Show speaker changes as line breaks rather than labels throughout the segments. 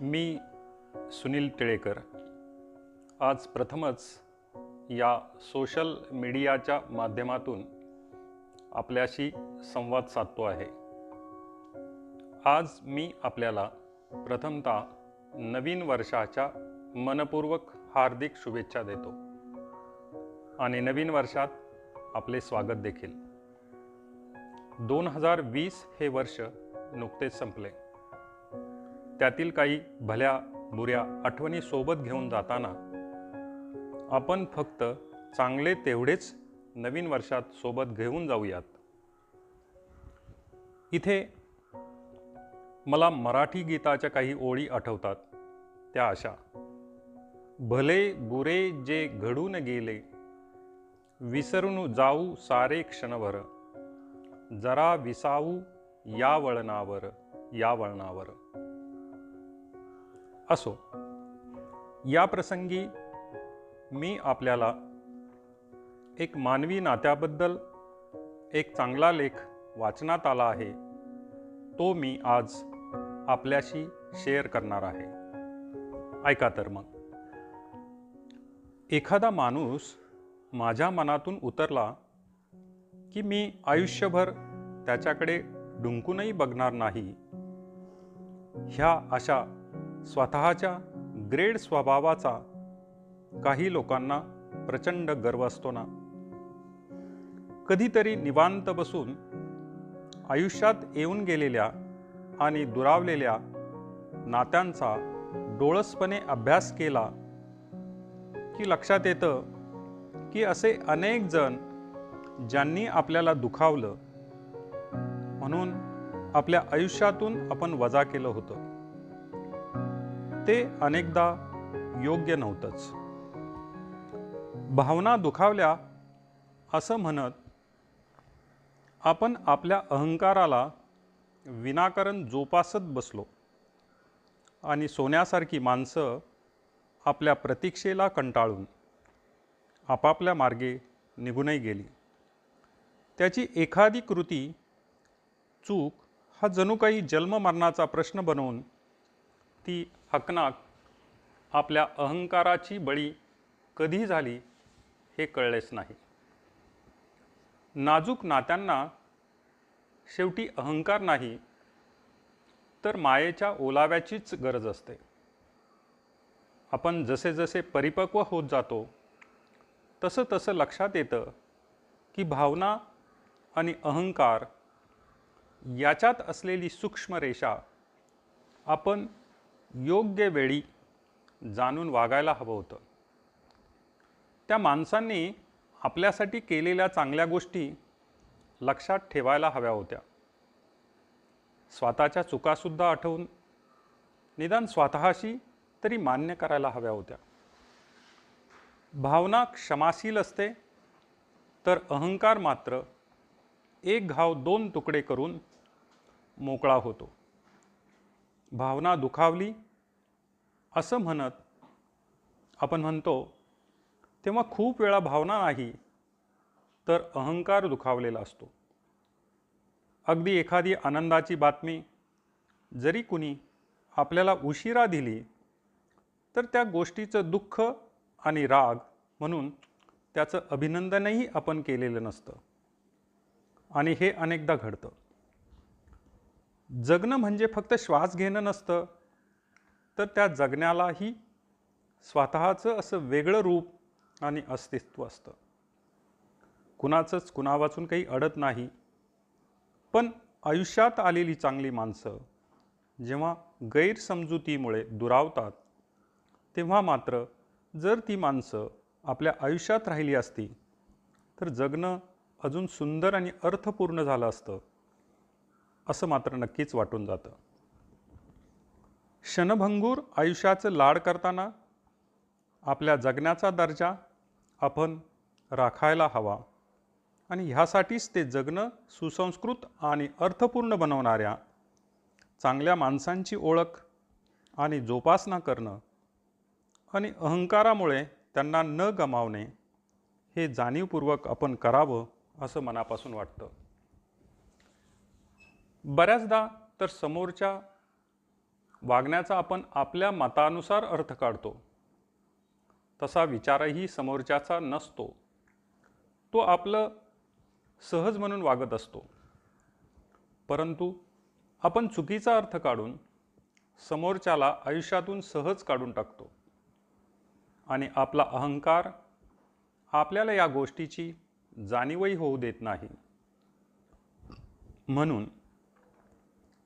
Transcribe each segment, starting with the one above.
मी सुनील टिळेकर. आज प्रथमच या सोशल मीडियाच्या माध्यमातून आपल्याशी संवाद साधतो आहे. आज मी आपल्याला प्रथमतः नवीन वर्षाच्या मनपूर्वक हार्दिक शुभेच्छा देतो. आणि नवीन वर्षात आपले स्वागत देखील. दोन हजार वीस हे वर्ष नुकतेच संपले. त्यातील काही भल्या बुऱ्या आठवणी सोबत घेऊन जाताना आपण फक्त चांगले तेवढेच नवीन वर्षात सोबत घेऊन जाऊयात. इथे मला मराठी गीताच्या काही ओळी आठवतात. त्या अशा. भले बुरे जे घडून गेले विसरून जाऊ सारे क्षणभर जरा विसावू या वळणावर या वळणावर. असो. या प्रसंगी मी आपल्याला एक मानवी नात्याबद्दल एक चांगला लेख वाचनात आला आहे तो मी आज आपल्याशी शेअर करणार आहे. ऐका तर मग. एखादा माणूस माझ्या मनातून उतरला की मी आयुष्यभर त्याच्याकडे डुंकूनही बघणार नाही ह्या अशा स्वतःच्या ग्रेड स्वभावाचा काही लोकांना प्रचंड गर्व असतो ना. कधीतरी निवांत बसून आयुष्यात येऊन गेलेल्या आणि दुरावलेल्या नात्यांचा डोळसपणे अभ्यास केला की लक्षात येतं की असे अनेक जण ज्यांनी आपल्याला दुखावलं म्हणून आपल्या आयुष्यातून आपण वजा केलं होतं. ते अनेकदा योग्य नव्हतंच. भावना दुखावल्या असं म्हणत आपण आपल्या अहंकाराला विनाकारण जोपासत बसलो आणि सोन्यासारखी माणसं आपल्या प्रतीक्षेला कंटाळून आपापल्या मार्गे निघूनही गेली. त्याची एखादी कृती चूक हा जणू काही जन्ममरणाचा प्रश्न बनवून ती हकनाक आपल्या अहंकाराची बळी कधी झाली हे कळलेच नाही. नाजूक नात्यांना शेवटी अहंकार नाही तर मायेच्या ओलाव्याचीच गरज असते. आपण जसे जसे परिपक्व होत जातो तसं तसं लक्षात येतं की भावना आणि अहंकार याच्यात असलेली सूक्ष्म रेषा आपण योग्य वेळी जाणून वागायला हवं होतं. त्या माणसांनी आपल्यासाठी केलेल्या चांगल्या गोष्टी लक्षात ठेवायला हव्या होत्या. स्वतःच्या चुकासुद्धा आठवून निदान स्वतःशी तरी मान्य करायला हव्या होत्या. भावना क्षमाशील असते तर अहंकार मात्र एक घाव दोन तुकडे करून मोकळा होतो. भावना दुखावली असं म्हणत आपण म्हणतो तेव्हा खूप वेळा भावना नाही तर अहंकार दुखावलेला असतो. अगदी एखादी आनंदाची बातमी जरी कुणी आपल्याला उशिरा दिली तर त्या गोष्टीचं दुःख आणि राग म्हणून त्याचं अभिनंदनही आपण केलेलं नसतं. आणि हे अनेकदा घडतं. जगणं म्हणजे फक्त श्वास घेणं नसतं तर त्या जगण्यालाही स्वतःचं असं वेगळं रूप आणि अस्तित्व असतं. कुणाचंच कुणावाचून काही अडत नाही. पण आयुष्यात आलेली चांगली माणसं जेव्हा गैरसमजुतीमुळे दुरावतात तेव्हा मात्र जर ती माणसं आपल्या आयुष्यात राहिली असती तर जगणं अजून सुंदर आणि अर्थपूर्ण झालं असतं असं मात्र नक्कीच वाटून जातं. क्षणभंगूर आयुष्याचं लाड करताना आपल्या जगण्याचा दर्जा आपण राखायला हवा. आणि ह्यासाठीच ते जगणं सुसंस्कृत आणि अर्थपूर्ण बनवणाऱ्या चांगल्या माणसांची ओळख आणि जोपासना करणं आणि अहंकारामुळे त्यांना न गमावणे हे जाणीवपूर्वक आपण करावं असं मनापासून वाटतं. बऱ्याचदा तर समोरच्या वागण्याचा आपण आपल्या मतानुसार अर्थ काढतो. तसा विचारही समोरच्याचा नसतो. तो आपलं सहज म्हणून वागत असतो. परंतु आपण चुकीचा अर्थ काढून समोरच्याला आयुष्यातून सहज काढून टाकतो. आणि आपला अहंकार आपल्याला या गोष्टीची जाणीवही होऊ देत नाही. म्हणून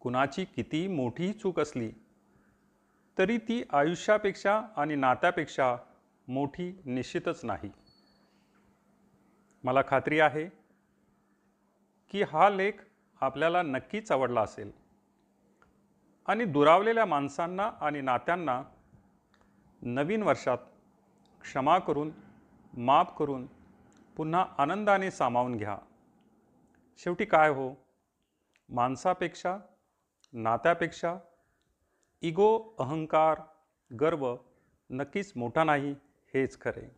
कुणाची किती मोठी चूक असली तरी ती आयुष्यापेक्षा आणि नात्यापेक्षा मोठी निश्चितच नाही. मला खात्री आहे की हा लेख आपल्याला नक्कीच आवडला असेल. आणि दुरावलेल्या माणसांना आणि नात्यांना नवीन वर्षात क्षमा करून माफ करून पुन्हा आनंदाने सामावून घ्या. शेवटी काय हो? माणसापेक्षा नात्यापेक्षा इगो अहंकार गर्व नक्कीच मोठा नाही हेच खरे.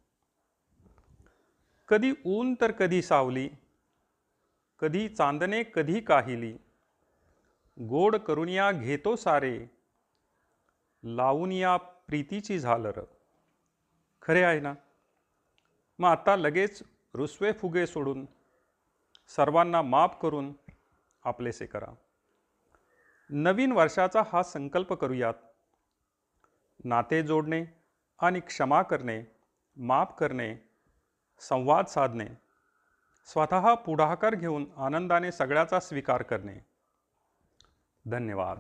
कधी ऊन तर कधी सावली कधी चांदणे कधी काहिली. गोड करून या घेतो सारे लावून या प्रीतीची झालर. खरे आहे ना? मग आत्ता लगेच रुसवे फुगे सोडून सर्वांना माफ करून आपलेसे करा. नवीन वर्षाचा हा संकल्प करूयात. नाते जोडणे आणि क्षमा करणे माफ करणे संवाद साधणे स्वतः पुढाकार घेऊन आनंदाने सगळ्याचा स्वीकार करणे. धन्यवाद.